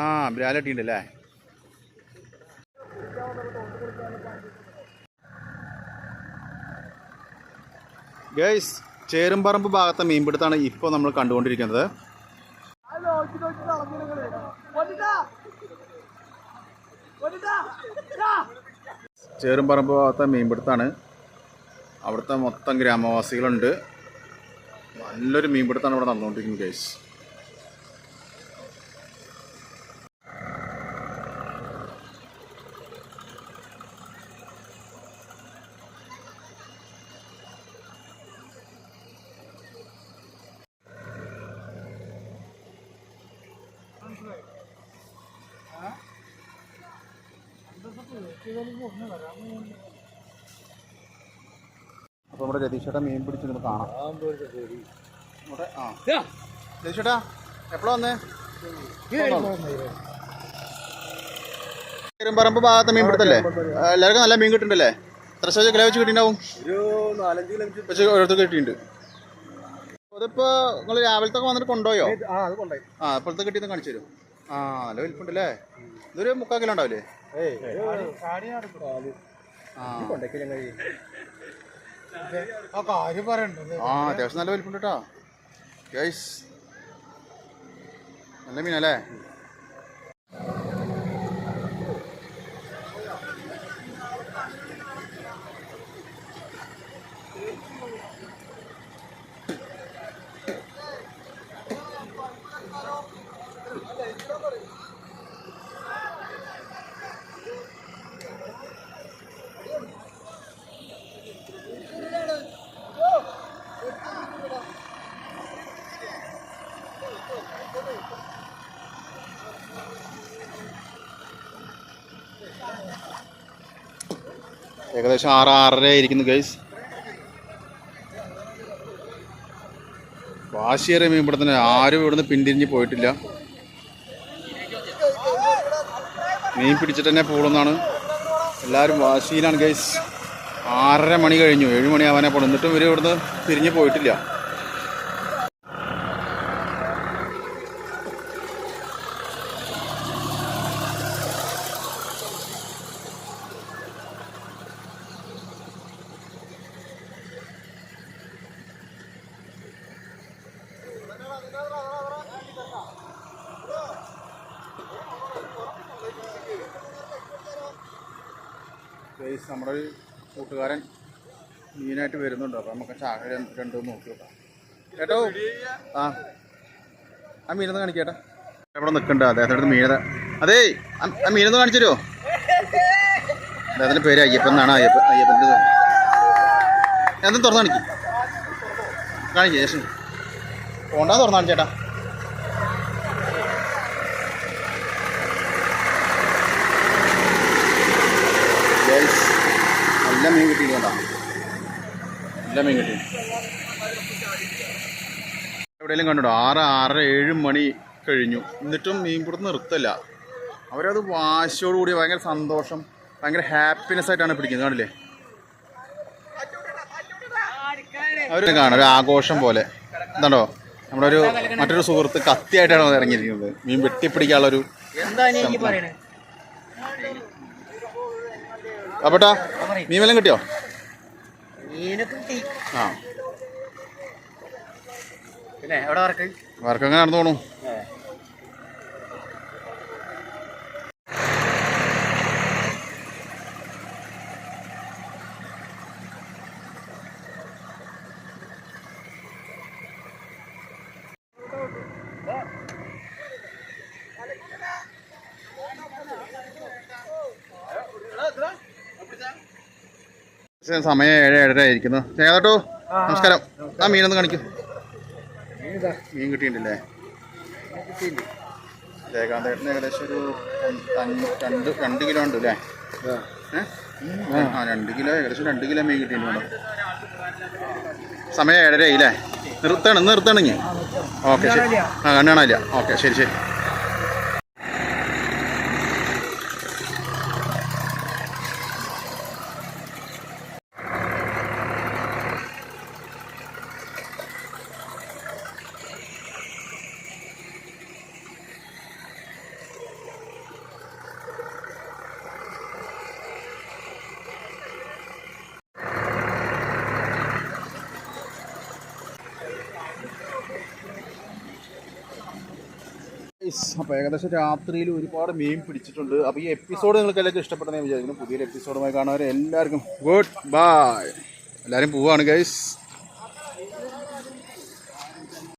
ആ ബ്രാലട്ടിണ്ടല്ലേ ഗൈസ് ചേരുംപറമ്പ് ഭാഗത്തെ മീൻപിടുത്താണ് ഇപ്പോൾ നമ്മൾ കണ്ടുകൊണ്ടിരിക്കുന്നത്. ചേരുംപറമ്പ് ഭാഗത്തെ മീൻപിടുത്താണ്. അവിടുത്തെ മൊത്തം ഗ്രാമവാസികളുണ്ട്. നല്ലൊരു മീൻപിടുത്താണ് ഇവിടെ നടന്നുകൊണ്ടിരിക്കുന്നത് ഗൈസ് അപ്പോൾ നമ്മുടെ രതീഷേട്ടാ മീൻ പിടിച്ച് നമുക്ക് കാണാം. നമ്മുടെ ആ. രതീഷേട്ടാ എപ്പോഴാ വന്നേ? പറമ്പ് ഭാഗത്ത് മീൻ പിടുത്തല്ലേ? എല്ലാവർക്കും നല്ല മീൻ കിട്ടുന്നുണ്ടല്ലേ? എത്ര ശേഷം കിലോ വെച്ച് കിട്ടിയിട്ടുണ്ടാവും? വെച്ച് ഓരോരുത്തർ കിട്ടിയിട്ടുണ്ട്. അതിപ്പോ നിങ്ങൾ രാവിലത്തെ വന്നിട്ട് കൊണ്ടുപോയോ? ആ ഇപ്പോഴത്തെ കിട്ടിയെന്ന് കാണിച്ചു തരും ആ നല്ല വലിപ്പുണ്ടല്ലേ? ഇതൊരു മുക്കാൽ കിലോ ഉണ്ടാവില്ലേ? ആ. അത്യാവശ്യം നല്ല വലിപ്പുണ്ട് കേട്ടോ ഗൈസ് നല്ല മീനല്ലേ? ഏകദേശം ആറ് ആറര ആയിരിക്കുന്നു ഗൈസ് വാശിയേറിയ മീൻ ഇവിടെ തന്നെ ആരും ഇവിടുന്ന് പിന്തിരിഞ്ഞ് പോയിട്ടില്ല. മീൻ പിടിച്ചിട്ട് തന്നെ പോകുന്നതാണ് എല്ലാവരും വാശിയിലാണ് ഗൈസ് ആറര മണി കഴിഞ്ഞു. ഏഴ് മണി ആവാനെ പോണം. എന്നിട്ടും ഇവർ ഇവിടുന്ന് തിരിഞ്ഞ് പോയിട്ടില്ല. നമ്മുടെ ഒരു കൂട്ടുകാരൻ മീനായിട്ട് വരുന്നുണ്ട്. അപ്പം നമുക്ക് ചാക രണ്ട് നോക്കി നോക്കാം. കേട്ടോ ആ. ആ മീനൊന്ന് കാണിക്കേട്ടാ ഇവിടെ നിൽക്കണ്ട. അദ്ദേഹത്തിന്റെ മീന അതേ ആ- മീനൊന്ന് കാണിച്ചു തരുമോ അദ്ദേഹത്തിന്റെ പേര് അയ്യപ്പൻ എന്നാണ്. അയ്യപ്പൻ അയ്യപ്പന്റെ എന്തും തുറന്നു കാണിക്കും. കാണിക്കേ ജസ്റ്റ് പോണ്ടാ തുറന്നാണ് ചേട്ടാ. നല്ല മീൻ കിട്ടിയിട്ടുണ്ടോ നല്ല മീൻ കിട്ടി. എവിടെയെങ്കിലും കണ്ടോ ആറ് ആറര ഏഴ് മണി കഴിഞ്ഞു. എന്നിട്ടും മീൻ പിടുത്തം നിർത്തല്ല. അവരത് വാശിയോടുകൂടി ഭയങ്കര സന്തോഷം ഭയങ്കര ഹാപ്പിനെസ് ആയിട്ടാണ് പിടിക്കുന്നത്. കാണില്ലേ അവർ കാണാം ഒരു ആഘോഷം പോലെ. എന്താണോ നമ്മുടെ ഒരു മറ്റൊരു സുഹൃത്ത് കത്തിയായിട്ടാണ് അത് ഇറങ്ങിയിരിക്കുന്നത്. മീൻ വെട്ടിപ്പിടിക്കാനുള്ള ഒരു എന്താ എനിക്ക് പറയണേ? അപ്പട്ടാ മീൻ വല്ലതും കിട്ടിയോ? ആ. പിന്നെ എവിടെ വർക്ക്? വർക്കൊക്കെ നടന്നു പോണു? സമയം ഏഴ് ഏഴര ആയിരിക്കുന്നു. ഏതാട്ടോ നമസ്കാരം. ആ മീനൊന്ന് കാണിക്കൂ. മീൻ കിട്ടിയിട്ടില്ലേ? ജയകാന്തേട്ടന് ഏകദേശം ഒരു രണ്ട് രണ്ട് കിലോ ഉണ്ട് അല്ലേ? ആ. രണ്ട് കിലോ ഏകദേശം രണ്ട് കിലോ മീൻ കിട്ടിയിട്ടുണ്ട് സമയം ഏഴര ആയില്ലേ നിർത്തണം നിർത്തണെങ്കിൽ ഓക്കെ ശരി. ആ കണ്ണാണില്ല ഓക്കെ ശരി ശരി. അപ്പോൾ ഏകദേശം രാത്രിയിൽ ഒരുപാട് മീൻ പിടിച്ചിട്ടുണ്ട്. അപ്പോൾ ഈ എപ്പിസോഡ് നിങ്ങൾക്ക് എല്ലാവർക്കും ഇഷ്ടപ്പെട്ടെന്ന് വിചാരിക്കുന്നു. പുതിയൊരു എപ്പിസോഡുമായി കാണുന്നവരെ എല്ലാവർക്കും ഗുഡ് ബൈ എല്ലാവരും പോവാണ് ഗൈസ്